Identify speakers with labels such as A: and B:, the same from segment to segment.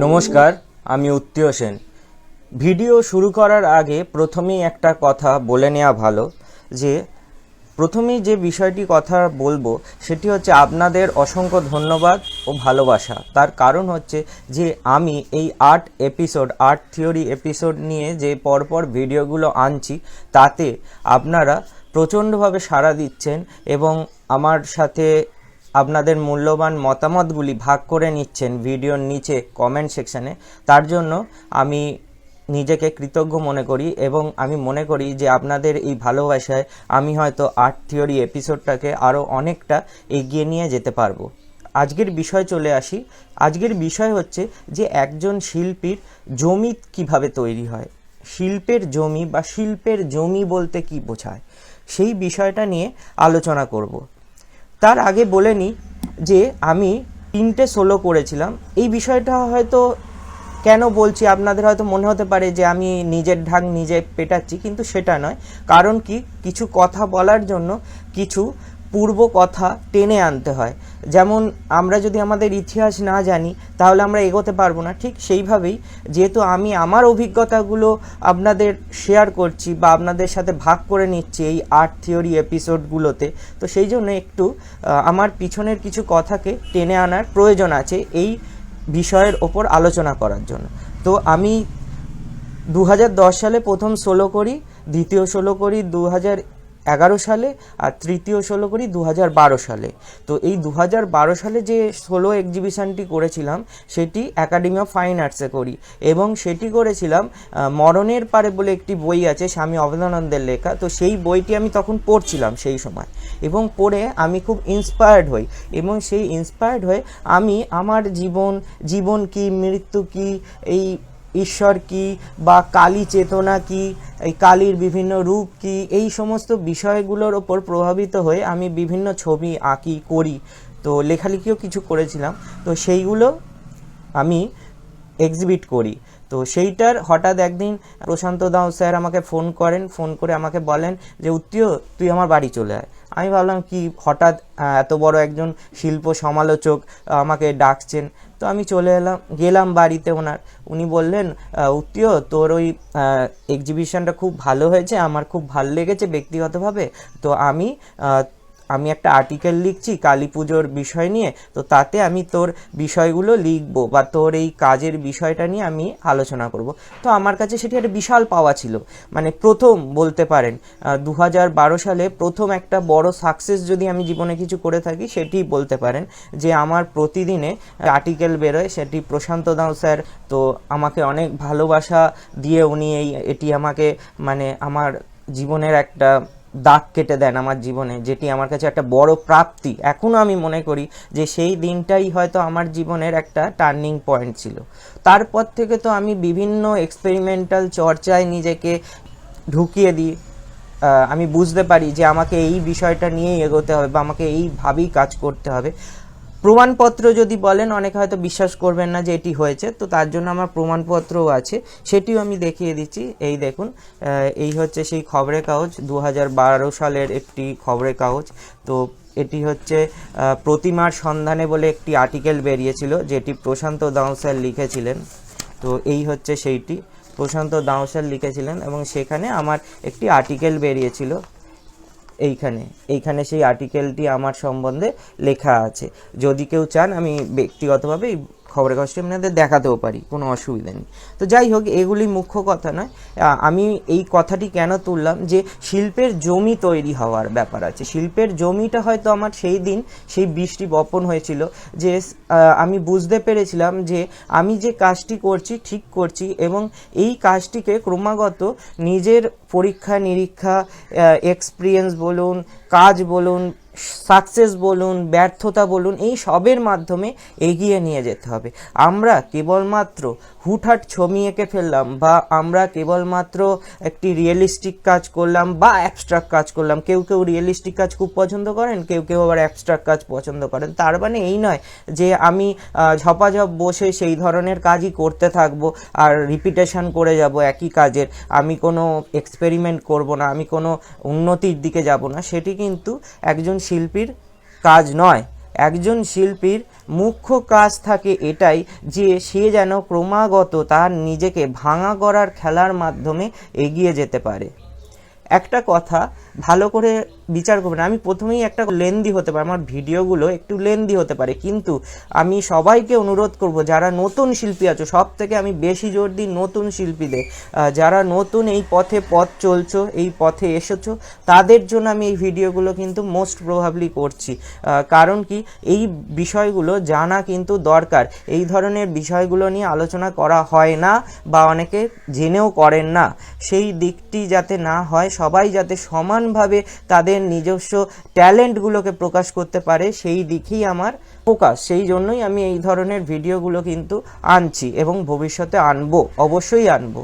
A: নমস্কার, আমি উত্তীয় সেন। ভিডিও শুরু করার আগে প্রথমেই একটা কথা বলে নেওয়া ভালো, যে প্রথমেই যে বিষয়টি কথা বলব, সেটি হচ্ছে আপনাদের অসংখ্য ধন্যবাদ ও ভালোবাসা। তার কারণ হচ্ছে যে আমি এই art episode art theory episode নিয়ে যে পরপর ভিডিওগুলো আনছি, তাতে আপনারা প্রচণ্ডভাবে সাড়া দিচ্ছেন এবং আমার সাথে আপনাদের মূল্যবান মতামতগুলি ভাগ করে নিচ্ছেন ভিডিওর নিচে কমেন্ট সেকশানে তার জন্য আমি নিজেকে কৃতজ্ঞ মনে করি এবং আমি মনে করি যে আপনাদের এই ভালোবাসায় আমি হয়তো আর্ট থিওরি এপিসোডটাকে আরও অনেকটা এগিয়ে নিয়ে যেতে পারব। আজকের বিষয় চলে আসি। আজকের বিষয় হচ্ছে যে একজন শিল্পীর জমি কীভাবে তৈরি হয়, শিল্পের জমি বা শিল্পের জমি বলতে কি বোঝায়, সেই বিষয়টা নিয়ে আলোচনা করব। তার আগে বলে নিই যে আমি তিনটে সোলো করেছিলাম। এই বিষয়টা হয়তো কেন বলছি, আপনাদের হয়তো মনে হতে পারে যে আমি নিজের ঢাক নিজে পেটাচ্ছি, কিন্তু সেটা নয়। কারণ কি? কিছু কথা বলার জন্য কিছু পূর্ব কথা টেনে আনতে হয়। যেমন, আমরা যদি আমাদের ইতিহাস না জানি, তাহলে আমরা এগোতে পারব না। ঠিক সেইভাবেই যেহেতু আমি আমার অভিজ্ঞতাগুলো আপনাদের শেয়ার করছি বা আপনাদের সাথে ভাগ করে নিচ্ছি এই আর্ট থিওরি এপিসোডগুলোতে তো সেই জন্য একটু আমার পিছনের কিছু কথাকে টেনে আনার প্রয়োজন আছে এই বিষয়ের ওপর আলোচনা করার জন্য। তো আমি দু হাজার দশ সালে প্রথম সোলো করি, দ্বিতীয় সোলো করি, দু হাজার এগারো সালে আর তৃতীয় সোলো করি দু বারো সালে। তো এই দু বারো সালে যে সোলো এক্সিবিশনটি করেছিলাম, সেটি একাডেমি অফ ফাইন আর্টসে করি। এবং সেটি করেছিলাম মরণের পারে বলে একটি বই আছে স্বামী অবদানন্দের লেখা। তো সেই বইটি আমি তখন পড়ছিলাম সেই সময়। এবং পড়ে আমি খুব ইন্সপায়ার্ড হই। এবং সেই ইন্সপায়ার্ড হয়ে আমি আমার জীবন জীবন কি, মৃত্যু কি, এই ঈশ্বর কি বা কালী চেতনা কি, এই কালীর বিভিন্ন রূপ কি, এই সমস্ত বিষয়গুলোর ওপর প্রভাবিত হয়ে আমি বিভিন্ন ছবি আঁকি, করি। তো লেখালেখিও কিছু করেছিলাম। তো সেইগুলো আমি এক্সিবিট করি। তো সেইটার হঠাৎ একদিন প্রশান্ত দাও স্যার আমাকে ফোন করেন ফোন করে আমাকে বলেন যে, উত্তীয়, তুই আমার বাড়ি চলে আয়। আমি ভাবলাম, কি হঠাৎ এত বড় একজন শিল্প সমালোচক আমাকে ডাকছেন। তো আমি চলে এলাম, গেলাম বাড়িতে ওনার। উনি বললেন উত্তীয়, তোর ওই এক্সিবিশনটা খুব ভালো হয়েছে, আমার খুব ভালো লেগেছে ব্যক্তিগতভাবে। তো আমি আমি একটা আর্টিকেল লিখছি কালী পুজোর বিষয় নিয়ে, তো তাতে আমি তোর বিষয়গুলো লিখব বা তোর এই কাজের বিষয়টা নিয়ে আমি আলোচনা করব। তো আমার কাছে সেটি একটা বিশাল পাওয়া ছিল। মানে প্রথম বলতে পারেন দু সালে প্রথম একটা বড় সাকসেস যদি আমি জীবনে কিছু করে থাকি, সেটি বলতে পারেন যে আমার প্রতিদিনে আর্টিকেল বেরোয়, সেটি প্রশান্ত দাও স্যার, তো আমাকে অনেক ভালোবাসা দিয়ে উনি এই, এটি আমাকে মানে আমার জীবনের একটা দাগ কেটে দেন আমার জীবনে, যেটি আমার কাছে একটা বড় প্রাপ্তি। এখনও আমি মনে করি যে সেই দিনটাই হয়তো আমার জীবনের একটা টার্নিং পয়েন্ট ছিল। তারপর থেকে তো আমি বিভিন্ন এক্সপেরিমেন্টাল চর্চায় নিজেকে ঢুকিয়ে দিই। আমি বুঝতে পারি যে আমাকে এই বিষয়টা নিয়েই এগোতে হবে বা আমাকে এইভাবেই কাজ করতে হবে। প্রমাণপত্র যদি বলেন, অনেকে হয়তো বিশ্বাস করবেন না যে এটি হয়েছে, তো তার জন্য আমার প্রমাণপত্রও আছে। সেটিও আমি দেখিয়ে দিচ্ছি। এই দেখুন এই হচ্ছে সেই খবরের কাগজ দু হাজার বারো সালের একটি খবরের কাগজ। তো এটি হচ্ছে প্রতিমার সন্ধানে বলে একটি আর্টিকেল বেরিয়েছিল, যেটি প্রশান্ত দাও স্যার লিখেছিলেন। তো এই হচ্ছে সেইটি। প্রশান্ত দাও স্যার লিখেছিলেন এবং সেখানে আমার একটি আর্টিকেল বেরিয়েছিল। এইখানে। এইখানে সেই আর্টিকেলটি আমার সম্বন্ধে লেখা আছে। যদি কেউ চান, আমি ব্যক্তিগতভাবে এই খবরের কাগজটি আপনাদের দেখাতেও পারি, কোনো অসুবিধা নেই। তো যাই হোক, এগুলি মুখ্য কথা নয়। আমি এই কথাটি কেন তুললাম যে, শিল্পের জমি তৈরি হওয়ার ব্যাপার আছে। শিল্পের জমিটা হয়তো আমার সেই দিন, সেই বৃষ্টি বপন হয়েছিল যে আমি বুঝতে পেরেছিলাম যে, আমি যে কাজটি করছি, ঠিক করছি এবং এই কাজটিকে ক্রমাগত নিজের পরীক্ষা, নিরীক্ষা এক্সপিরিয়েন্স বলুন, কাজ বলুন সাকসেস বলুন, ব্যর্থতা বলুন, এই সবের মাধ্যমে এগিয়ে নিয়ে যেতে হবে। আমরা কেবলমাত্র হুটহাট ছবি এঁকে ফেললাম বা আমরা কেবলমাত্র একটি রিয়েলিস্টিক কাজ করলাম বা অ্যাবস্ট্রাক্ট কাজ করলাম, কেউ কেউ রিয়েলিস্টিক কাজ খুব পছন্দ করেন, কেউ কেউ আবার অ্যাবস্ট্রাক্ট কাজ পছন্দ করেন। তার মানে এই নয় যে আমি ঝপাঝপ বসে সেই ধরনের কাজই করতে থাকব আর রিপিটেশন করে যাব একই কাজের। আমি কোনো এক্সপেরিমেন্ট করব না, আমি কোনো উন্নতির দিকে যাব না, সেটি কিন্তু একজন শিল্পীর কাজ নয়। একজন শিল্পীর মুখ্য কাজ থাকে এটাই যে সে যেন ক্রমাগত তার নিজেকে ভাঙা করার খেলার মাধ্যমে এগিয়ে যেতে পারে। একটা কথা ভালো করে বিচার করবেন। আমি প্রথমেই একটা লেন্দি হতে পারে, আমার ভিডিওগুলো একটু লেন্দি হতে পারে, কিন্তু আমি সবাইকে অনুরোধ করব, যারা নতুন শিল্পী আছো সব থেকে আমি বেশি জোর দিই নতুন শিল্পীদের। যারা নতুন এই পথে পথ চলছো, এই পথে এসেছ, তাদের জন্য আমি এই ভিডিওগুলো কিন্তু মোস্ট প্রভাবলি করছি। কারণ কি? এই বিষয়গুলো জানা কিন্তু দরকার। এই ধরনের বিষয়গুলো নিয়ে আলোচনা করা হয় না বা অনেকে জেনেও করেন না। সেই দিকটি যাতে না হয়, সবাই যাতে সমানভাবে তাদের নিজস্ব ট্যালেন্টগুলোকে প্রকাশ করতে পারে সেই দিকেই আমার ফোকাস সেই জন্যই আমি এই ধরনের ভিডিওগুলো কিন্তু আনছি এবং ভবিষ্যতে আনব, অবশ্যই আনব।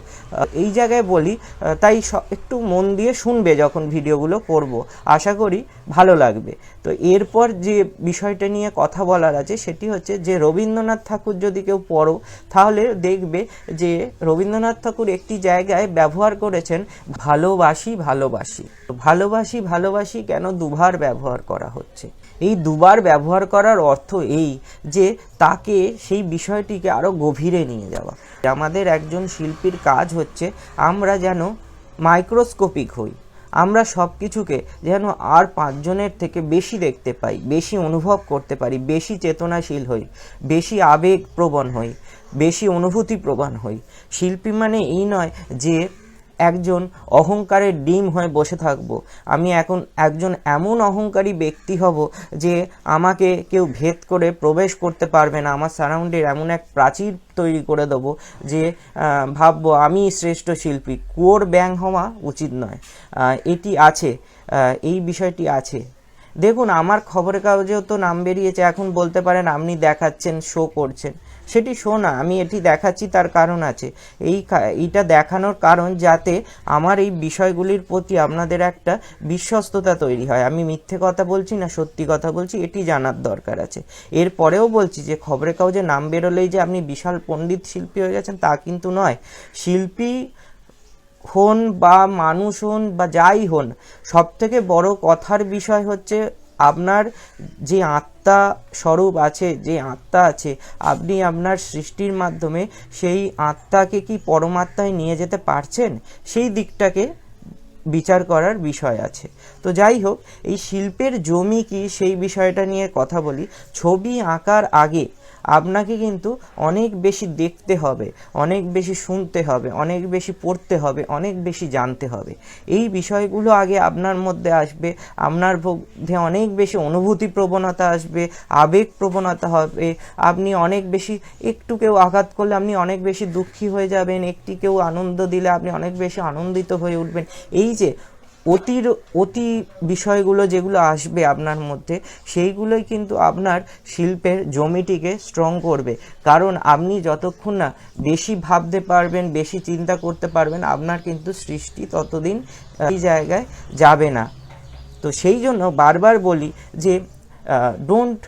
A: এই জায়গায় বলি তাই একটু মন দিয়ে শুনবে যখন ভিডিওগুলো করব। আশা করি ভালো লাগবে। তো এরপর যে বিষয়টা নিয়ে কথা বলার আছে, সেটি হচ্ছে যে, রবীন্দ্রনাথ ঠাকুর যদি কেউ পড়ো, তাহলে দেখবে যে, রবীন্দ্রনাথ ঠাকুর একটি জায়গায় ব্যবহার করেছেন, ভালোবাসি ভালোবাসি। ভালোবাসি ভালোবাসি কেন দুবার ব্যবহার করা হচ্ছে? এই দুবার ব্যবহার করার অর্থ এই যে তাকে সেই বিষয়টিকে আরও গভীরে নিয়ে যাওয়া। আমাদের একজন শিল্পীর কাজ হচ্ছে আমরা যেন মাইক্রোস্কোপিক হই। আমরা সব কিছুকে যেন আর পাঁচজনের থেকে বেশি দেখতে পাই, বেশি অনুভব করতে পারি, বেশি চেতনাশীল হই, বেশি আবেগ প্রবণ হই, বেশি অনুভূতি প্রবণ হই। শিল্পী মানে এই নয় যে একজন অহংকারের ডিম হয়ে বসে থাকব। আমি এখন একজন এমন অহংকারী ব্যক্তি হব যে আমাকে কেউ ভেদ করে প্রবেশ করতে পারবে না। আমার সারাউন্ডের এমন এক প্রাচীর তৈরি করে দেবো যে ভাববো আমি শ্রেষ্ঠ শিল্পী। কুয়োর ব্যাং হওয়া উচিত নয়। এটি আছে এই বিষয়টি আছে। দেখুন, আমার খবরের কাগজেও তো নাম বেরিয়েছে। এখন বলতে পারেন আপনি দেখাচ্ছেন শো করছেন। সেটি শো না আমি এটি দেখাচ্ছি, তার কারণ আছে। এই এইটা দেখানোর কারণ যাতে আমার এই বিষয়গুলির প্রতি আপনাদের একটা বিশ্বস্ততা তৈরি হয়। আমি মিথ্যে কথা বলছি না, সত্যি কথা বলছি, এটি জানার দরকার আছে। এরপরেও বলছি যে, খবরের কাগজে নাম বেরোলেই যে আপনি বিশাল পণ্ডিত শিল্পী হয়ে গেছেন, তা কিন্তু নয়। শিল্পী হন বা মানুষ হন বা যাই হন সব থেকে বড় কথার বিষয় হচ্ছে আপনার যে আত্মা স্বরূপ আছে, যে আত্মা আছে, আপনি আপনার সৃষ্টির মাধ্যমে সেই আত্মাকে কি পরমাত্মায় নিয়ে যেতে পারছেন? সেই দিকটাকে বিচার করার বিষয় আছে। তো যাই হোক, এই শিল্পের জমি কি সেই বিষয়টা নিয়ে কথা বলি। ছবি আঁকার আগে আপনাকে কিন্তু অনেক বেশি দেখতে হবে, অনেক বেশি শুনতে হবে, অনেক বেশি পড়তে হবে, অনেক বেশি জানতে হবে। এই বিষয়গুলো আগে আপনার মধ্যে আসবে, আপনার মধ্যে অনেক বেশি অনুভূতি প্রবণতা আসবে, আবেগ প্রবণতা হবে, আপনি অনেক বেশি, একটু কেউ আঘাত করলে আপনি অনেক বেশি দুঃখী হয়ে যাবেন, একটি কেউ আনন্দ দিলে আপনি অনেক বেশি আনন্দিত হয়ে উঠবেন। এই যে অতির, অতি বিষয়গুলো যেগুলো আসবে আপনার মধ্যে, সেইগুলোই কিন্তু আপনার শিল্পের জমিটিকে স্ট্রং করবে। কারণ আপনি যতক্ষণ না বেশি ভাবতে পারবেন, বেশি চিন্তা করতে পারবেন, আপনার কিন্তু সৃষ্টি ততদিন এই জায়গায় যাবে না। তো সেই জন্য বারবার বলি যে ডোন্ট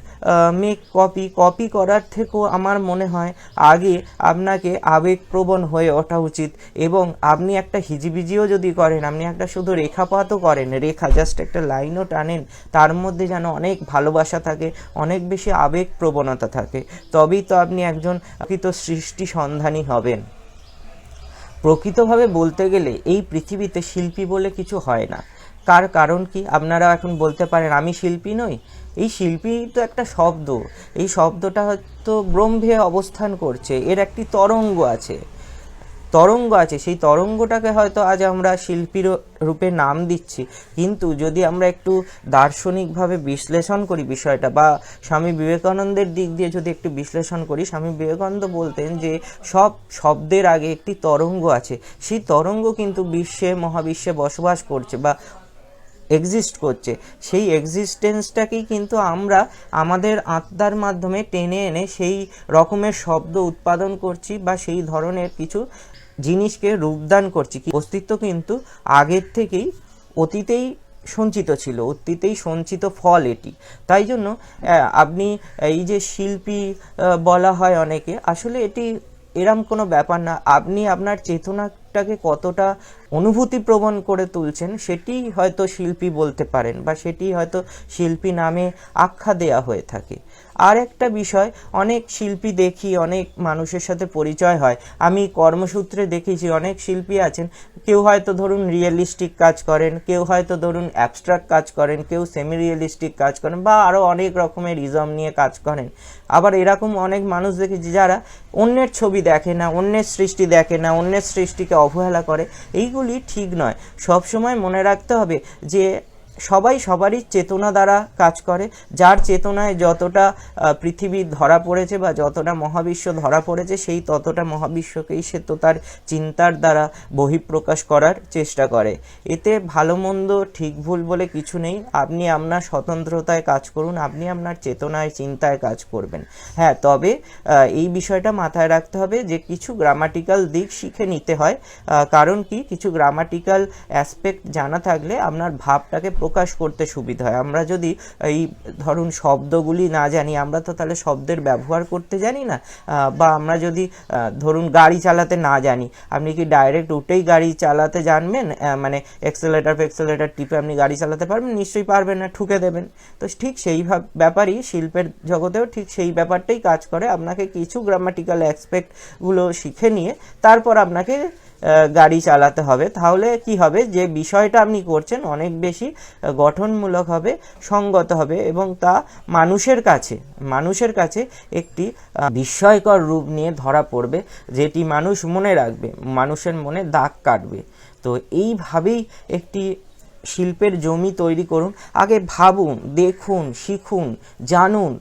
A: মেক কপি কপি করার থেকেও আমার মনে হয় আগে আপনাকে আবেগপ্রবণ হয়ে ওঠা উচিত এবং আপনি একটা হিজিবিজিও যদি করেন, আপনি একটা শুধু রেখাপাতও করেন, রেখা জাস্ট একটা লাইনও টানেন, তার মধ্যে যেন অনেক ভালোবাসা থাকে, অনেক বেশি আবেগ প্রবণতা থাকে, তবেই তো আপনি একজন প্রকৃত সৃষ্টি সন্ধানী হবেন। প্রকৃতভাবে বলতে গেলে এই পৃথিবীতে শিল্পী বলে কিছু হয় না। কার কারণ কি? আপনারা এখন বলতে পারেন, আমি শিল্পী নই। এই শিল্পী তো একটা শব্দ। এই শব্দটা হয়তো ব্রহ্মে অবস্থান করছে, এর একটি তরঙ্গ আছে। তরঙ্গ আছে, সেই তরঙ্গটাকে হয়তো আজ আমরা শিল্পীর রূপে নাম দিচ্ছি। কিন্তু যদি আমরা একটু দার্শনিকভাবে বিশ্লেষণ করি বিষয়টা, বা স্বামী বিবেকানন্দের দিক দিয়ে যদি একটু বিশ্লেষণ করি, স্বামী বিবেকানন্দ বলতেন যে সব শব্দের আগে একটি তরঙ্গ আছে। সেই তরঙ্গ কিন্তু বিশ্বে, মহাবিশ্বে বসবাস করছে, বা এক্সিস্ট করছে। সেই এক্সিস্টেন্সটাকেই কিন্তু আমরা আমাদের আত্মার মাধ্যমে টেনে এনে সেই রকমের শব্দ উৎপাদন করছি বা সেই ধরনের কিছু জিনিসকে রূপদান করছি। কি অস্তিত্ব কিন্তু আগের থেকেই অতীতেই সঞ্চিত ছিল, অতীতেই সঞ্চিত ফল এটি। তাই জন্য আপনি এই যে শিল্পী বলা হয় অনেকে, আসলে এটি এরম কোনো ব্যাপার না। আপনি আপনার চেতনা ভাবটাকে কতটা অনুভূতি প্রবণ করে তুলছেন সেটি হয়তো শিল্পী বলতে পারেন বা সেটি হয়তো শিল্পী নামে আখ্যা দেয়া হয়ে থাকে। আর একটা বিষয়, অনেক শিল্পী দেখি, অনেক মানুষের সাথে পরিচয় হয়। আমি কর্মসূত্রে দেখেছি অনেক শিল্পী আছেন, কেউ হয়তো ধরুন রিয়েলিস্টিক কাজ করেন, কেউ হয়তো ধরুন অ্যাবস্ট্রাক্ট কাজ করেন, কেউ সেমি রিয়েলিস্টিক কাজ করেন বা আরও অনেক রকমের ইজম নিয়ে কাজ করেন। আবার এরকম অনেক মানুষ দেখেছি যারা অন্যের ছবি দেখে না, অন্যের সৃষ্টি দেখে না, অন্যের সৃষ্টিকে অবহেলা করে, এইগুলি ঠিক নয়। সবসময় মনে রাখতে হবে যে সবাই সবারই চেতনা দ্বারা কাজ করে, যার চেতনায় যতটা পৃথিবী ধরা পড়েছে বা যতটা মহাবিশ্ব ধরা পড়েছে, সেই ততটা মহাবিশ্বকেই সে তো তার চিন্তার দ্বারা বহিঃপ্রকাশ করার চেষ্টা করে। এতে ভালো মন্দ ঠিক ভুল বলে কিছু নেই। আপনি আপনার স্বতন্ত্রতায় কাজ করুন, আপনি আপনার চেতনায়, চিন্তায় কাজ করবেন। হ্যাঁ তবে এই বিষয়টা মাথায় রাখতে হবে যে কিছু গ্রামাটিক্যাল দিক শিখে নিতে হয়। কারণ কি? কিছু গ্রামাটিক্যাল অ্যাসপেক্ট জানা থাকলে আপনার ভাবটাকে প্রকাশ করতে সুবিধা হয়। আমরা যদি এই ধরুন শব্দগুলি না জানি, আমরা তো তাহলে শব্দের ব্যবহার করতে জানি না বা আমরা যদি ধরুন গাড়ি চালাতে না জানি, আপনি কি ডাইরেক্ট উঠেই গাড়ি চালাতে জানবেন? মানে এক্সেলেটার ফেক্সেলেটার টিপে আপনি গাড়ি চালাতে পারবেন? নিশ্চয়ই পারবেন না, ঠুকে দেবেন। তো ঠিক সেই ব্যাপারই শিল্পের জগতেও ঠিক সেই ব্যাপারটাই কাজ করে। আপনাকে কিছু গ্রামাটিক্যাল অ্যাসপেক্টগুলো শিখে নিয়ে, তারপর আপনাকে গাড়ি চালাতে হবে। তাহলে কি হবে? যে বিষয়টা আপনি করছেন অনেক বেশি গঠনমূলক হবে, সঙ্গত হবে এবং তা মানুষের কাছে মানুষের কাছে একটি বিস্ময়কর রূপ নিয়ে ধরা পড়বে, যেটি মানুষ মনে রাখবে, মানুষের মনে দাগ কাটবে। তো এইভাবেই একটি শিল্পের জমি তৈরি করুন। আগে ভাবুন, দেখুন, শিখুন, জানুন,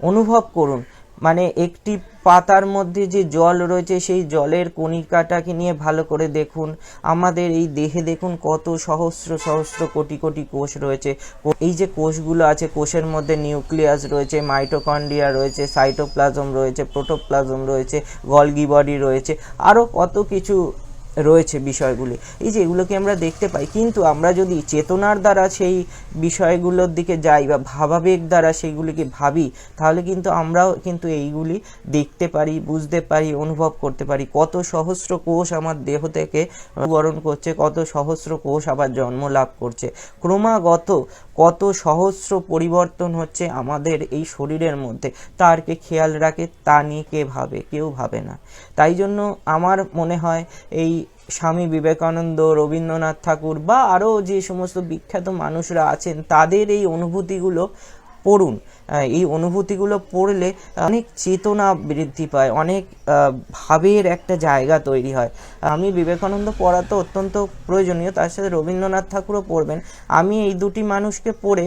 A: অনুভব করুন। মানে একটি পাতার মধ্যে যে জল রয়েছে, সেই জলের কণিকাটাকে নিয়ে ভালো করে দেখুন। আমাদের এই দেহে দেখুন কত সহস্র সহস্র কোটি কোটি কোষ রয়েছে। এই যে কোষগুলো আছে, কোষের মধ্যে নিউক্লিয়াস রয়েছে, মাইটোকন্ড্রিয়া রয়েছে, সাইটোপ্লাজম রয়েছে, প্রোটোপ্লাজম রয়েছে গলগি বডি রয়েছে, আরও কত কিছু রয়েছে বিষয়গুলি। এই যে এগুলোকে আমরা দেখতে পাই, কিন্তু আমরা যদি চেতনার দ্বারা সেই বিষয়গুলোর দিকে যাই বা ভাবাবেগ দ্বারা সেইগুলিকে ভাবি, তাহলে কিন্তু আমরাও কিন্তু এইগুলি দেখতে পারি, বুঝতে পারি, অনুভব করতে পারি। কত সহস্র কোষ আমার দেহ থেকে বরণ করছে, কত সহস্র কোষ আবার জন্ম লাভ করছে। ক্রমাগত কত সহস্র পরিবর্তন হচ্ছে আমাদের এই শরীরের মধ্যে। তার কে খেয়াল রাখে, তা নিয়ে কে ভাবে, কেউ ভাবে না। তাই জন্য আমার মনে হয় এই স্বামী বিবেকানন্দ, রবীন্দ্রনাথ ঠাকুর বা আরও যে সমস্ত বিখ্যাত মানুষরা আছেন, তাদের এই অনুভূতিগুলো পড়ুন। এই অনুভূতিগুলো পড়লে অনেক চেতনা বৃদ্ধি পায়, অনেক ভাবের একটা জায়গা তৈরি হয়। আমি বিবেকানন্দ পড়া তো অত্যন্ত প্রয়োজনীয়, তার সাথে রবীন্দ্রনাথ ঠাকুরও পড়বেন। আমি এই দুটি মানুষকে পড়ে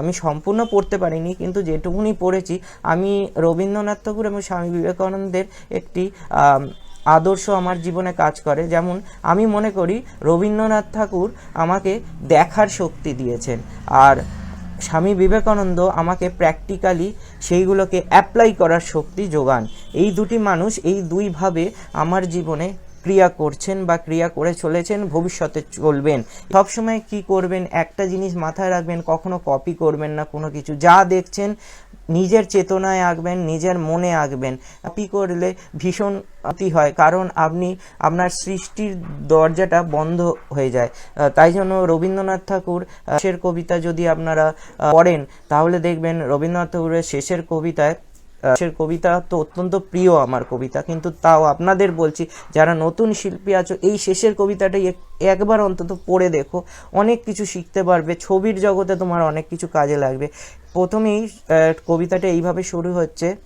A: আমি সম্পূর্ণ পড়তে পারিনি, কিন্তু যেটুকুনি পড়েছি, আমি রবীন্দ্রনাথ ঠাকুর এবং স্বামী বিবেকানন্দের একটি আদর্শ আমার জীবনে কাজ করে। যেমন, আমি মনে করি, রবীন্দ্রনাথ ঠাকুর আমাকে দেখার শক্তি দিয়েছেন। আর স্বামী বিবেকানন্দ আমাকে প্র্যাকটিক্যালি সেইগুলোকে অ্যাপ্লাই করার শক্তি যোগান। এই দুটি মানুষ এই দুইভাবে আমার জীবনে ক্রিয়া করছেন বা ক্রিয়া করে চলেছেন, ভবিষ্যতে চলবেন। সবসময় কি করবেন, একটা জিনিস মাথায় রাখবেন, কখনো কপি করবেন না, কোনো কিছু। যা দেখছেন নিজের চেতনায় আঁকবেন, নিজের মনে আঁকবেন। কপি করলে ভীষণ ক্ষতি হয়, কারণ আপনি, আপনার সৃষ্টির দরজাটা বন্ধ হয়ে যায়। তাই জন্য রবীন্দ্রনাথ ঠাকুর শেষের কবিতা যদি আপনারা পড়েন, তাহলে দেখবেন রবীন্দ্রনাথ ঠাকুরের শেষের কবিতায় কবিতা তো অত্যন্ত প্রিয় আমার কবিতা, কিন্তু তাও আপনাদের বলছি, যারা নতুন শিল্পী আছো, এই শেষের কবিতাটাই এক- একবার অন্তত পড়ে দেখো। অনেক কিছু শিখতে পারবে, ছবির জগতে তোমার অনেক কিছু কাজে লাগবে। প্রথমেই কবিতাটা এইভাবে শুরু হচ্ছে।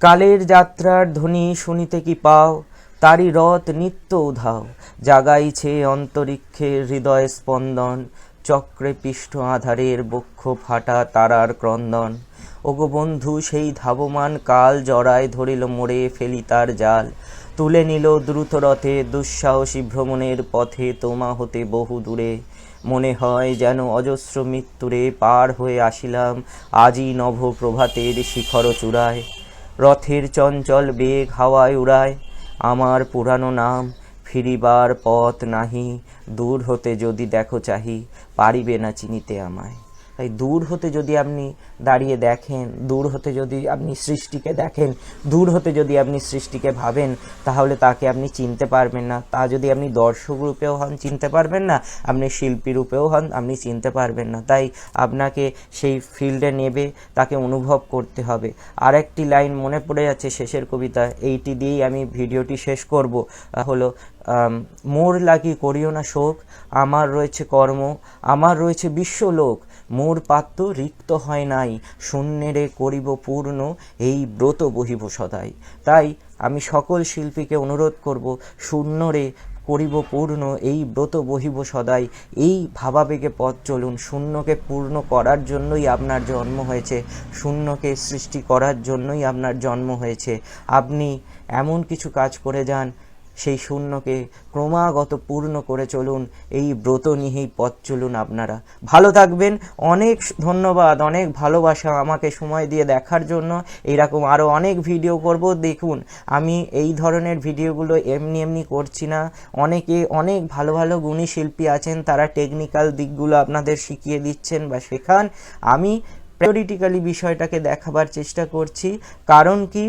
A: কালের যাত্রার ধ্বনি শুনিতে কি পাও? তারি রথ নিত্য উধাও। জাগাইছে অন্তরিক্ষে হৃদয় স্পন্দন। চক্রে পৃষ্ঠ আধারের বক্ষ ফাটা তারার ক্রন্দন। ওগো বন্ধু, সেই ধাবমান কাল জড়ায় ধরিল মোড়ে ফেলি তার জাল। তুলে নিল দ্রুত রথে দুঃসাহসী ভ্রমণের পথে তোমা হতে বহু দূরে। মনে হয় যেন অজস্র মৃত্যুরে পার হয়ে আসিলাম আজই নভ প্রভাতের শিখর চূড়ায়। রথের চঞ্চল বেগ হাওয়ায় উড়ায়, আমার পুরানো নাম ফিরিবার পথ নাহি। দূর হতে যদি দেখো চাহি পারিবে না চিনিতে আমায়। তাই দূর হতে যদি আপনি দাঁড়িয়ে দেখেন, দূর হতে যদি আপনি সৃষ্টিকে দেখেন, দূর হতে যদি আপনি সৃষ্টিকে ভাবেন, তাহলে তাকে আপনি চিনতে পারবেন না। তা যদি আপনি দর্শক রূপেও হন, চিনতে পারবেন না। আপনি শিল্পী রূপেও হন, আপনি চিনতে পারবেন না। তাই আপনাকে সেই ফিল্ডে নেবে, তাকে অনুভব করতে হবে। আর একটি লাইন মনে পড়ে যাচ্ছে শেষের কবিতা, এইটি দিয়েই আমি ভিডিওটি শেষ করব। হলো মোর লাগি করিও না শোক, আমার রয়েছে কর্ম, আমার রয়েছে বিশ্বলোক। মোর পাত্র রিক্ত হয় নাই, শূন্যেরে করিব পূর্ণ এই ব্রত বহিব সদাই। তাই আমি সকল শিল্পীকে অনুরোধ করব, শূন্যরে করিব পূর্ণ এই ব্রত বহিব সদাই। এই ভাবাবেগে পথ চলুন, শূন্যকে পূর্ণ করার জন্যই আপনার জন্ম হয়েছে, শূন্যকে সৃষ্টি করার জন্যই আপনার জন্ম হয়েছে। আপনি এমন কিছু কাজ করে যান সেই শূন্যকে ক্রমাগত পূর্ণ করে চলুন, এই ব্রত নিয়েই পথ চলুন আপনারা। ভালো থাকবেন, অনেক ধন্যবাদ, অনেক ভালোবাসা আমাকে সময় দিয়ে দেখার জন্য। এইরকম আরও অনেক ভিডিও করব। দেখুন, আমি এই ধরনের ভিডিওগুলো এমনি এমনি করছি না। অনেকে অনেক ভালো ভালো গুণী শিল্পী আছেন, তারা টেকনিক্যাল দিকগুলো আপনাদের শিখিয়ে দিচ্ছেন বা শেখান। আমি প্রায়োরিটিক্যালি বিষয়টাকে দেখাবার চেষ্টা করছি। কারণ কি?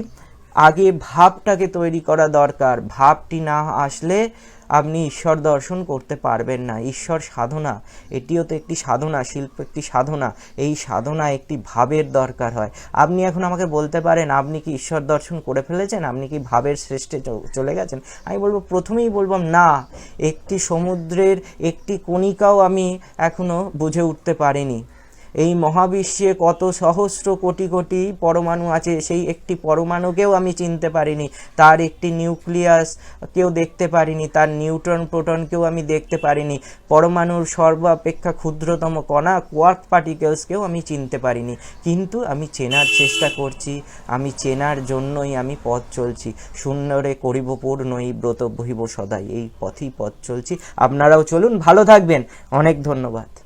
A: আগে ভাবটাকে তৈরি করা দরকার। ভাবটি না আসলে আপনি ঈশ্বর দর্শন করতে পারবেন না। ঈশ্বর সাধনা, এটিও তো একটি সাধনা, শিল্প একটি সাধনা। এই সাধনা একটি ভাবের দরকার হয়। আপনি এখন আমাকে বলতে পারেন, আপনি কি ঈশ্বর দর্শন করে ফেলেছেন? আপনি কি ভাবের শ্রেষ্ঠে চলে গেছেন? আমি বলব, প্রথমেই বলবাম না। একটি সমুদ্রের একটি কণিকাও আমি এখনও বুঝে উঠতে পারিনি। এই মহাবিশ্বে কত সহস্র কোটি কোটি পরমাণু আছে, সেই একটি পরমাণুকেও আমি চিনতে পারিনি। তার একটি নিউক্লিয়াস কেউ দেখতে পারিনি, তার নিউট্রন প্রোটনকেও আমি দেখতে পারিনি। পরমাণুর সর্বাপেক্ষা ক্ষুদ্রতম কণা, কোয়ার্ক পার্টিকেলসকেও আমি চিনতে পারিনি। কিন্তু আমি চেনার চেষ্টা করছি, আমি চেনার জন্যই আমি পথ চলছি। শূন্যরে করিব পূর্ণ এই ব্রত বহিব সদাই, এই পথই পথ চলছি। আপনারাও চলুন, ভালো থাকবেন। অনেক ধন্যবাদ।